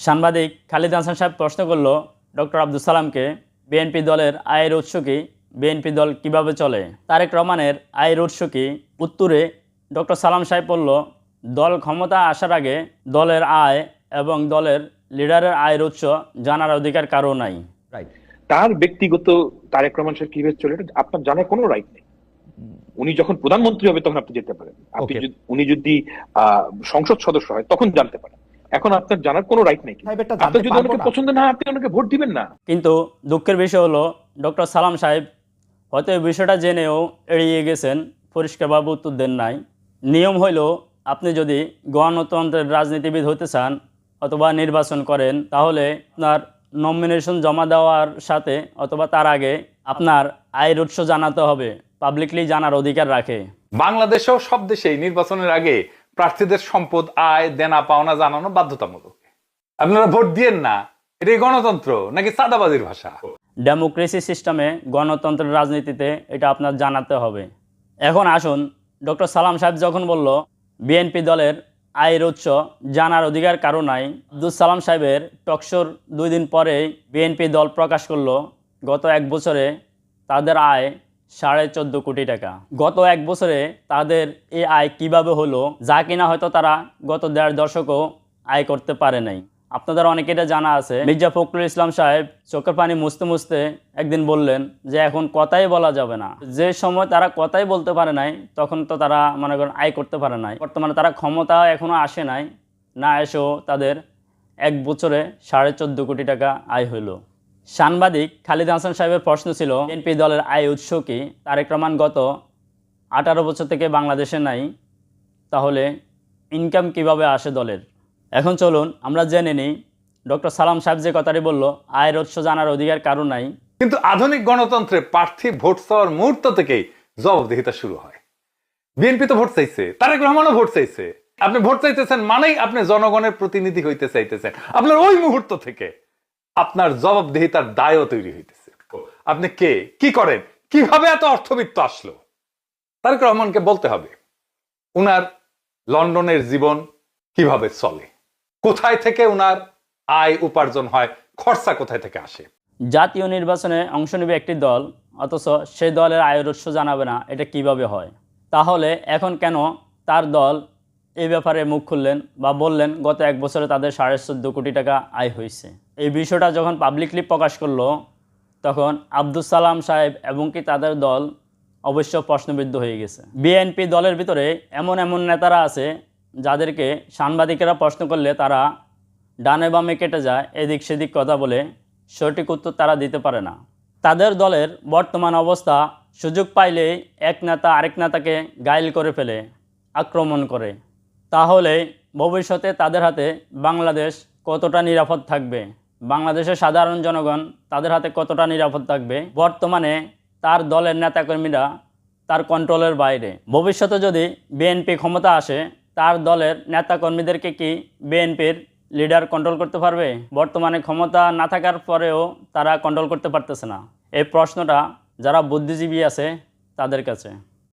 সাংবাদিক খালিদ হাসান সাহেব প্রশ্ন করল ডক্টর আব্দুল সালামকে বিএনপি দলের আয়ের উৎস কি? বিএনপি দল কীভাবে চলে? তারেক রহমানের আয়ের উৎস কি? উত্তরে ডক্টর সালাম সাহেব বলল দল ক্ষমতা আসার আগে দলের আয় এবং দলের লিডারের আয়ের উৎস জানার অধিকার কারও নাই। রাইট তার ব্যক্তিগত তারেক রহমান সাহেব কীভাবে চলে এটা আপনার জানার কোনো রাইট নেই। উনি যখন প্রধানমন্ত্রী হবে তখন আপনি যেতে পারেন। আপনি উনি যদি আহ, সংসদ সদস্য হয় তখন জানতে পারেন। এখন আপনার জানার কোনো রাইট নেই। আপনার যদি ওনাকে পছন্দ না আপনি ওনাকে ভোট দিবেন না। কিন্তু দুঃখের বিষয় হলো ডক্টর সালাম সাহেব হয়তো এই বিষয়টা জেনেও এড়িয়ে গেছেন পরিষ্কারভাবে উত্তর দেন নাই। নিয়ম হইল আপনি যদি গণতন্ত্রের রাজনীতিবিদ হতে চান অথবা নির্বাচন করেন তাহলে আপনার নমিনেশন জমা দেওয়ার সাথে অথবা তার আগে আপনার আয়ের উৎস জানাতে হবে। পাবলিকলি জানার অধিকার রাখে। বাংলাদেশেও সব দেশেই নির্বাচনের আগে প্রার্থীদের সম্পদ, আয়, দেনা, পাওনা জানানো বাধ্যতামূলক। আপনারা ভোট দিয়েন না, এটাই গণতন্ত্র, নাকি চাঁদাবাজির ভাষা? ডেমোক্রেসি সিস্টেমে গণতন্ত্রের রাজনীতিতে এটা আপনার জানাতে হবে। এখন আসুন, ডক্টর সালাম সাহেব যখন বলল, বিএনপি দলের আয়ের উৎস জানার অধিকার কারও নাই আব্দুল সালাম সাহেবের টকশোর দুই দিন পরেই বিএনপি দল প্রকাশ করল, গত এক বছরে তাদের আয় সাড়ে চোদ্দ কোটি টাকা। গত এক বছরে তাদের এই আয় কীভাবে হলো, যা কিনা হয়তো তারা গত দেড় দশকও আয় করতে পারে নাই। আপনাদের অনেকে এটা জানা আছে। মির্জা ফখরুল ইসলাম সাহেব চোখের পানি মুছতে মুছতে একদিন বললেন যে, এখন কথাই বলা যাবে না। যে সময় তারা কথাই বলতে পারে নাই, তখন তো তারা মনে করেন আয় করতে পারে নাই। বর্তমানে তারা ক্ষমতা এখনও আসে নাই। না এসেও তাদের এক বছরে সাড়ে চোদ্দ কোটি টাকা আয় হইল সাংবাদিক খালিদ হাসান সাহেবের প্রশ্ন ছিল, বিএনপি দলের আয় উৎস কি? তারেক রহমান, গত আঠারো বছর থেকে বাংলাদেশে নাই, তাহলে ইনকাম কীভাবে আসে দলের? এখন চলুন, আমরা জেনে নিই, ডক্টর সালাম সাহেব যে কথাটি বলল, আয়ের উৎস জানার অধিকার কারও নাই? কিন্তু আধুনিক গণতন্ত্রে প্রার্থী ভোট চাওয়ার মুহূর্ত থেকেই জবাবদিহিতা শুরু হয়। বিএনপি তো ভোট চাইছে, তারেক রহমানও ভোট চাইছে। আপনি ভোট চাইতেছেন মানেই আপনি জনগণের প্রতিনিধি হইতে চাইতেছেন। আপনার ওই মুহূর্ত থেকে আপনার জবাবদিহিতার দায়ও তৈরি হইতেছে। আপনি কে? কি করেন? কীভাবে এত অর্থবিত্ত আসলো? তারেক রহমানকে বলতে হবে উনার লন্ডনের জীবন কীভাবে চলে? কোথায় থেকে উনার আয় উপার্জন হয়? খরচা কোথায় থেকে আসে? জাতীয় নির্বাচনে অংশ নেবে একটি দল অথচ সেই দলের আয়ের উৎস জানাবে না এটা কীভাবে হয়। তাহলে এখন কেন তার দল এই ব্যাপারে মুখ খুললেন বা বললেন, গত এক বছরে তাদের সাড়ে চোদ্দ কোটি টাকা আয় হয়েছে। এই বিষয়টা যখন পাবলিকলি প্রকাশ করল, তখন আব্দুল সালাম সাহেব এবং কি তাদের দল অবশ্য প্রশ্নবিদ্ধ হয়ে গেছে। বিএনপি দলের ভিতরে এমন এমন নেতারা আছে, যাদেরকে সাংবাদিকেরা প্রশ্ন করলে তারা ডানে বামে কেটে যায়, এদিক সেদিক কথা বলে সঠিক উত্তর তারা দিতে পারে না। তাদের দলের বর্তমান অবস্থা সুযোগ পাইলেই এক নেতা আরেক নেতাকে গাইল করে ফেলে, আক্রমণ করে। তাহলে ভবিষ্যতে তাদের হাতে বাংলাদেশ কতটা নিরাপদ থাকবে? বাংলাদেশের সাধারণ জনগণ তাদের হাতে কতটা নিরাপদ থাকবে? বর্তমানে তার দলের নেতাকর্মীরা তার কন্ট্রোলের বাইরে। ভবিষ্যতে যদি বিএনপি ক্ষমতা আসে, তার দলের নেতাকর্মীদেরকে কি বিএনপির লিডার কন্ট্রোল করতে পারবে? বর্তমানে ক্ষমতা না থাকার পরেও তারা কন্ট্রোল করতে পারতেছে না। এই প্রশ্নটা যারা বুদ্ধিজীবী আছে, তাদের কাছে।